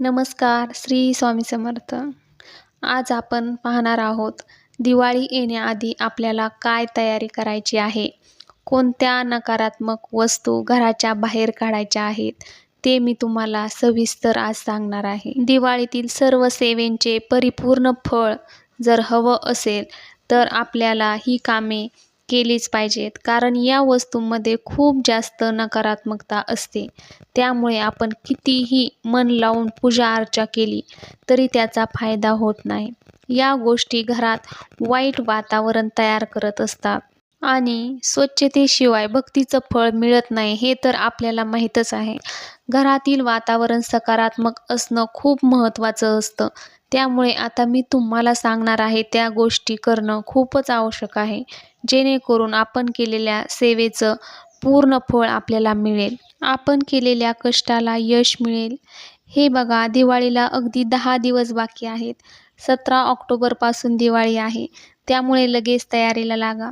नमस्कार श्री स्वामी समर्थ. आज आपण पाहणार आहोत दिवाळी येण्याआधी आपल्याला काय तयारी करायची आहे? कोणत्या नकारात्मक वस्तू घराच्या बाहेर काढायच्या आहेत? ते मी तुम्हाला सविस्तर आज सांगणार आहे. दिवाळीतील सर्व सेवेंचे परिपूर्ण फळ जर हवं असेल तर आपल्याला ही कामे केलीच पाहिजेत. कारण या वस्तूंमध्ये खूप जास्त नकारात्मकता असते. त्यामुळे आपण कितीही मन लावून पूजा अर्चा केली तरी त्याचा फायदा होत नाही. या गोष्टी घरात वाईट वातावरण तयार करत असतात. आणि स्वच्छतेशिवाय भक्तीचं फळ मिळत नाही हे तर आपल्याला माहीतच आहे. घरातील वातावरण सकारात्मक असणं खूप महत्त्वाचं असतं. त्यामुळे आता मी तुम्हाला सांगणार आहे त्या गोष्टी करणं खूपच आवश्यक आहे. जेणेकरून आपण केलेल्या सेवेचं पूर्ण फळ आपल्याला मिळेल. आपण केलेल्या कष्टाला यश मिळेल. हे बघा दिवाळीला अगदी दहा दिवस बाकी आहेत. सतरा ऑक्टोबरपासून दिवाळी आहे. त्यामुळे लगेच तयारीला लागा.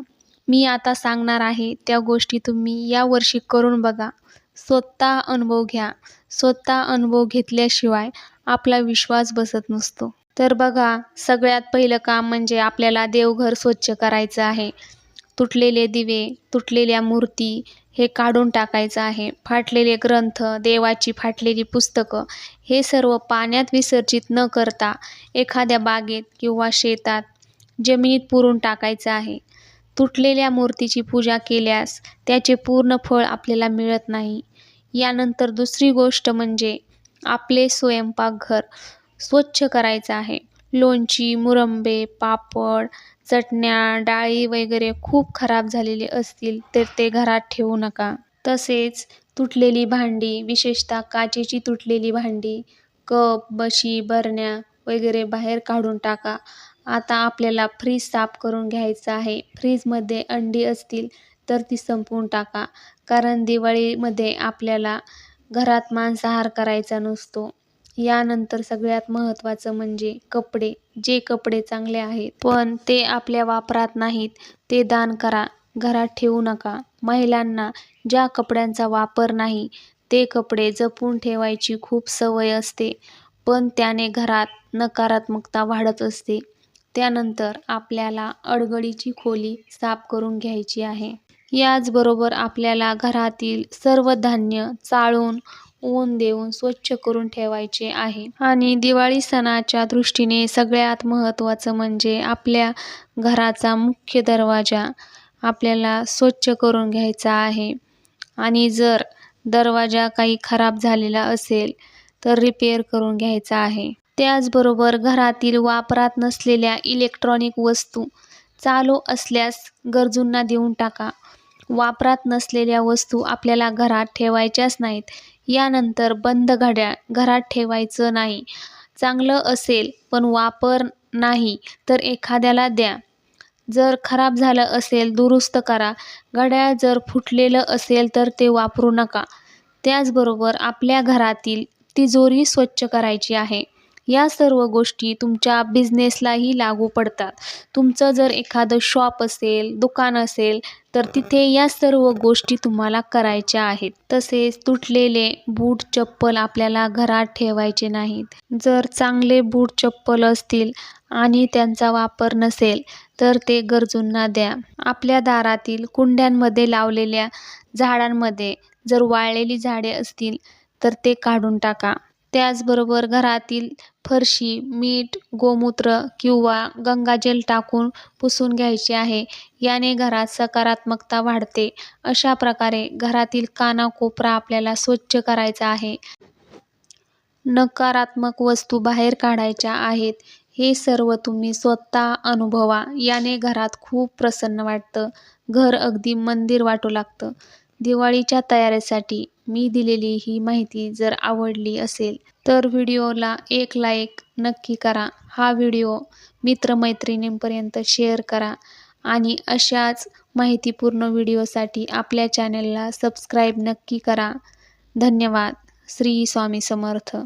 मी आता सांगणार आहे त्या गोष्टी तुम्ही यावर्षी करून बघा. स्वतः अनुभव घ्या. स्वतः अनुभव घेतल्याशिवाय आपला विश्वास बसत नसतो. तर बघा सगळ्यात पहिलं काम म्हणजे आपल्याला देवघर स्वच्छ करायचं आहे. तुटलेले दिवे तुटलेल्या मूर्ती हे काढून टाकायचं आहे. फाटलेले ग्रंथ देवाची फाटलेली पुस्तकं हे सर्व पाण्यात विसर्जित न करता एखाद्या बागेत किंवा शेतात जमिनीत पुरून टाकायचं आहे. तुटलेल्या मूर्तीची पूजा केल्यास त्याचे पूर्ण फळ आपल्याला मिळत नाही. यानंतर दुसरी गोष्ट म्हणजे आपले स्वयंपाकघर स्वच्छ करायचं आहे. लोणची मुरंबे पापड चटण्या डाळी वगैरे खूप खराब झालेले असतील तर ते घरात ठेवू नका. तसेच तुटलेली भांडी विशेषतः काचेची तुटलेली भांडी कप बशी बरण्या वगैरे बाहेर काढून टाका. आता आपल्याला फ्रीज साफ करून घ्यायचं आहे. फ्रीजमध्ये अंडी असतील तर ती संपवून टाका. कारण दिवाळीमध्ये आपल्याला घरात मांसाहार करायचा नसतो. यानंतर सगळ्यात महत्त्वाचं म्हणजे कपडे. जे कपडे चांगले आहेत पण ते आपल्या वापरात नाहीत ते दान करा. घरात ठेवू नका. महिलांना ज्या कपड्यांचा वापर नाही ते कपडे जपून ठेवायची खूप सवय असते. पण त्याने घरात नकारात्मकता वाढत असते. त्यानंतर आपल्याला अडगळीची खोली साफ करून घ्यायची आहे. याचबरोबर आपल्याला घरातील सर्व धान्य चाळून ऊन देऊन स्वच्छ करून ठेवायचे आहे. आणि दिवाळी सणाच्या दृष्टीने सगळ्यात महत्त्वाचं म्हणजे आपल्या घराचा मुख्य दरवाजा आपल्याला स्वच्छ करून घ्यायचा आहे. आणि जर दरवाजा काही खराब झालेला असेल तर रिपेअर करून घ्यायचा आहे. त्याचबरोबर घरातील वापरात नसलेल्या इलेक्ट्रॉनिक वस्तू चालू असल्यास गरजूंना देऊन टाका. वापरात नसलेल्या वस्तू आपल्याला घरात ठेवायच्याच नाहीत. यानंतर बंद घड्याळ घरात ठेवायचं नाही. चांगलं असेल पण वापर नाही तर एखाद्याला द्या. जर खराब झालं असेल दुरुस्त करा. घड्याळ जर फुटलेलं असेल तर ते वापरू नका. त्याचबरोबर आपल्या घरातील तिजोरी स्वच्छ करायची आहे. या सर्व गोष्टी तुमच्या बिझनेसलाही लागू पडतात. तुमचं जर एखादं शॉप असेल दुकान असेल तर तिथे या सर्व गोष्टी तुम्हाला करायच्या आहेत. तसेच तुटलेले बूट चप्पल आपल्याला घरात ठेवायचे नाहीत. जर चांगले बूट चप्पल असतील आणि त्यांचा वापर नसेल तर ते गरजूंना द्या. आपल्या दारातील कुंड्यांमध्ये लावलेल्या झाडांमध्ये जर वाळलेली झाडे असतील तर ते काढून टाका. त्याचबरोबर घरातील फरशी मीठ गोमूत्र किंवा गंगाजल टाकून पुसून घ्यायचे आहे. याने घरात सकारात्मकता वाढते. अशा प्रकारे घरातील कानाकोपरा आपल्याला स्वच्छ करायचा आहे. नकारात्मक वस्तू बाहेर काढायच्या आहेत. हे सर्व तुम्ही स्वतः अनुभवा. याने घरात खूप प्रसन्न वाटतं. घर अगदी मंदिर वाटू लागतं. दिवाळीच्या तयारीसाठी मी दिलेली ही माहिती जर आवडली असेल तर व्हिडिओला एक लाईक नक्की करा. हा व्हिडिओ मित्रमैत्रिणींपर्यंत शेअर करा आणि अशाच माहितीपूर्ण व्हिडिओसाठी आपल्या चॅनलला सबस्क्राईब नक्की करा. धन्यवाद. श्री स्वामी समर्थ.